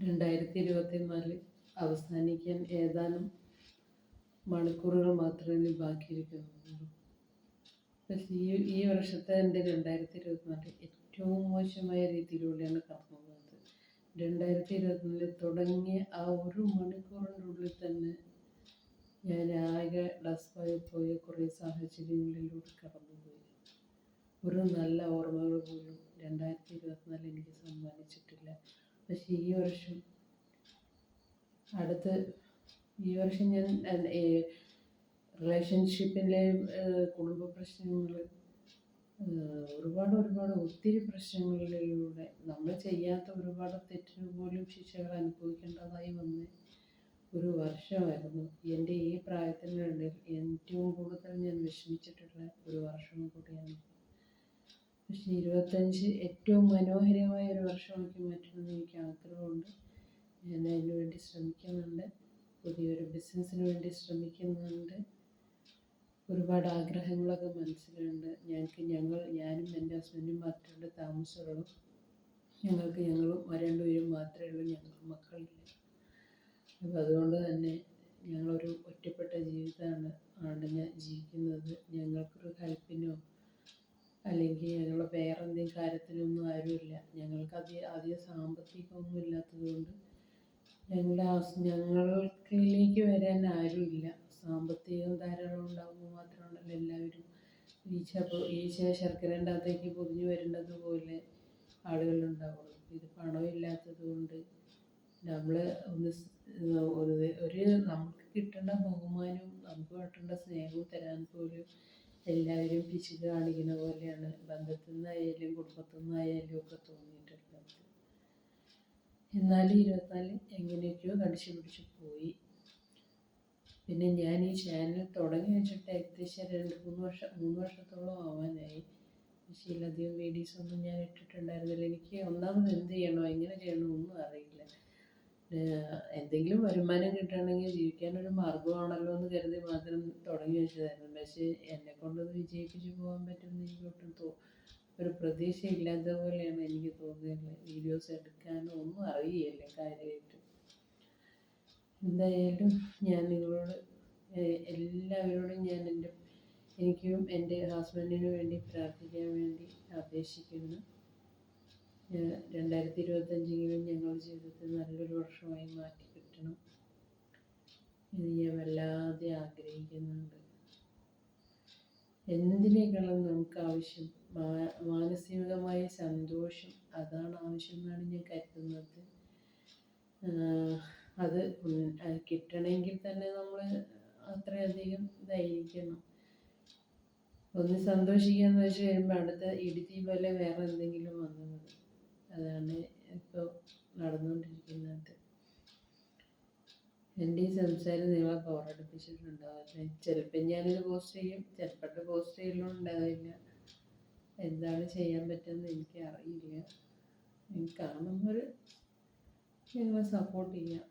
രണ്ടായിരത്തി ഇരുപത്തി നാല് അവസാനിക്കാൻ ഏതാനും മണിക്കൂറുകൾ മാത്രമേ ബാക്കിയിരിക്കുന്നുള്ളൂ. പക്ഷേ ഈ ഈ വർഷത്തെ എന്റെ രണ്ടായിരത്തി ഇരുപത്തിനാല് ഏറ്റവും മോശമായ രീതിയിലൂടെയാണ് കടന്നു പോകുന്നത്. രണ്ടായിരത്തി ഇരുപത്തിനാലിൽ തുടങ്ങിയ ആ ഒരു മണിക്കൂറിന്റെ ഉള്ളിൽ തന്നെ ഞാൻ ആകെ ഡസ്പായി പോയ കുറേ സാഹചര്യങ്ങളിലൂടെ കടന്നുപോയി ഒരു നല്ല ഓർമ്മകൾ പോലും രണ്ടായിരത്തി ഇരുപത്തിനാല് എനിക്ക് സമ്മാനിച്ചിട്ടില്ല. പക്ഷേ ഈ വർഷം അടുത്ത് ഈ വർഷം ഞാൻ റിലേഷൻഷിപ്പിലെ കുടുംബ പ്രശ്നങ്ങൾ ഒരുപാട് ഒരുപാട് ഒത്തിരി പ്രശ്നങ്ങളിലൂടെ നമ്മൾ ചെയ്യാത്ത ഒരുപാട് തെറ്റിന് പോലും ശിക്ഷകൾ അനുഭവിക്കേണ്ടതായി വന്ന് ഒരു വർഷമായിരുന്നു. എന്റെ ഈ പ്രായത്തിനിടയിൽ ഏറ്റവും കൂടുതൽ ഞാൻ വിഷമിച്ചിട്ടുള്ള ഒരു വർഷം കൂടിയാണ്. പക്ഷേ ഇരുപത്തഞ്ച് ഏറ്റവും മനോഹരമായ ഒരു വർഷമാക്കി മാറ്റണമെന്ന് എനിക്ക് ആഗ്രഹമുണ്ട്. ഞാൻ അതിന് വേണ്ടി ശ്രമിക്കുന്നുണ്ട്. പുതിയൊരു ബിസിനസ്സിന് വേണ്ടി ശ്രമിക്കുന്നുണ്ട്. ഒരുപാട് ആഗ്രഹങ്ങളൊക്കെ മനസ്സിലുണ്ട്. ഞങ്ങൾക്ക് ഞങ്ങൾ ഞാനും എന്റെ ഹസ്ബൻഡും മാത്രമേ താമസമുള്ളൂ ഞങ്ങൾക്ക് ഞങ്ങളും രണ്ടുപേരും മാത്രമേ ഉള്ളൂ. ഞങ്ങൾക്ക് മക്കളില്ല. അപ്പോൾ അതുകൊണ്ട് തന്നെ ഞങ്ങളൊരു ഒറ്റപ്പെട്ട ജീവിതമാണ് ആണ് ഞാൻ ജീവിക്കുന്നത്. ഞങ്ങൾക്കൊരു ഹെൽപ്പിനോ അല്ലെങ്കിൽ ഞങ്ങൾ വേറെ എന്തെങ്കിലും കാര്യത്തിനൊന്നും ആരുമില്ല. ഞങ്ങൾക്ക് അധികം അധികം സാമ്പത്തികമൊന്നും ഇല്ലാത്തത് കൊണ്ട് ഞങ്ങളുടെ ഞങ്ങൾക്കിലേക്ക് വരാൻ ആരുമില്ല. സാമ്പത്തികം ധാരാളം ഉണ്ടാകുമ്പോൾ മാത്രമാണല്ലോ എല്ലാവരും ഈച്ച ഈച്ച ശർക്കരന്റെ അകത്തേക്ക് പൊതിഞ്ഞു വരേണ്ടത് പോലെ ആളുകളുണ്ടാവുള്ളൂ. ഇത് പണമില്ലാത്തത് കൊണ്ട് നമ്മൾ ഒന്ന് ഒരു നമുക്ക് കിട്ടേണ്ട ബഹുമാനവും നമുക്ക് കിട്ടേണ്ട സ്നേഹവും തരാൻ പോലും എല്ലാവരും പിശുക്ക് കാണിക്കുന്ന പോലെയാണ്. ബന്ധത്തിൽ നിന്നായാലും കുടുംബത്തിൽ നിന്നായാലും ഒക്കെ തോന്നിയിട്ടുള്ളത് എന്നാലും ഇരുപത്തിനാല് എങ്ങനെയൊക്കെയോ കടിച്ചു പിടിച്ച് പോയി. പിന്നെ ഞാൻ ഈ ചാനൽ തുടങ്ങി വെച്ചിട്ട് ഏകദേശം രണ്ട് മൂന്ന് വർഷം മൂന്ന് വർഷത്തോളം ആവാനായി. പക്ഷേ ഇതിലധികം വീഡിയോസ് ഒന്നും ഞാൻ ഇട്ടിട്ടുണ്ടായിരുന്നില്ല. എനിക്ക് ഒന്നാമത് എന്ത് ചെയ്യണോ എങ്ങനെ ചെയ്യണോ ഒന്നും അറിയില്ല. എന്തെങ്കിലും വരുമാനം കിട്ടണമെങ്കിൽ ജീവിക്കാനൊരു മാർഗമാണല്ലോ എന്ന് കരുതി മാത്രം തുടങ്ങി വെച്ചതായിരുന്നു. പക്ഷേ എന്നെ കൊണ്ടത് വിജയിപ്പിച്ച് പോകാൻ പറ്റുമെന്ന് എനിക്ക് ഒട്ടും തോ ഒരു പ്രതീക്ഷ ഇല്ലാത്ത പോലെയാണ് എനിക്ക് തോന്നിയത് വീഡിയോസ് എടുക്കാനോ ഒന്നും അറിയില്ല കാര്യമായിട്ട്. എന്തായാലും ഞാൻ നിങ്ങളോട് എല്ലാവരോടും ഞാൻ എന്റെ എനിക്കും എന്റെ ഹസ്ബൻഡിനു വേണ്ടി പ്രാർത്ഥിക്കാൻ വേണ്ടി അപേക്ഷിക്കുന്നു. രണ്ടായിരത്തി ഇരുപത്തഞ്ചെങ്കിലും ഞങ്ങളുടെ ജീവിതത്തിൽ നല്ലൊരു വർഷമായി മാറ്റി കിട്ടണം. എന്ന് ഞാൻ വല്ലാതെ ആഗ്രഹിക്കുന്നുണ്ട്. എന്തിനേക്കാളും നമുക്ക് ആവശ്യം മാനസികമായ സന്തോഷം അതാണ് ആവശ്യം എന്നാണ് ഞാൻ കരുതുന്നത്. അത് കിട്ടണമെങ്കിൽ തന്നെ നമ്മൾ അത്രയധികം ഇതായിരിക്കണം ഒന്ന് സന്തോഷിക്കാന്ന് വെച്ച് കഴിയുമ്പോൾ അടുത്ത ഇടുതി പോലെ വേറെ എന്തെങ്കിലും വന്നത് അതാണ് ഇപ്പോൾ നടന്നുകൊണ്ടിരിക്കുന്നത് എന്റെ ഈ സംസാരം നിങ്ങളെ ബോറടിപ്പിച്ചിട്ടുണ്ടാവില്ല ചിലപ്പോൾ ഞാനൊരു പോസ്റ്റ് ചെയ്യും. ചിലപ്പോൾ പോസ്റ്റ് ചെയ്യലുണ്ടാവില്ല. എന്താണ് ചെയ്യാൻ പറ്റുമെന്ന് എനിക്ക് അറിയില്ല കാണുന്നവർ നിങ്ങളെ സപ്പോർട്ട് ചെയ്യാം.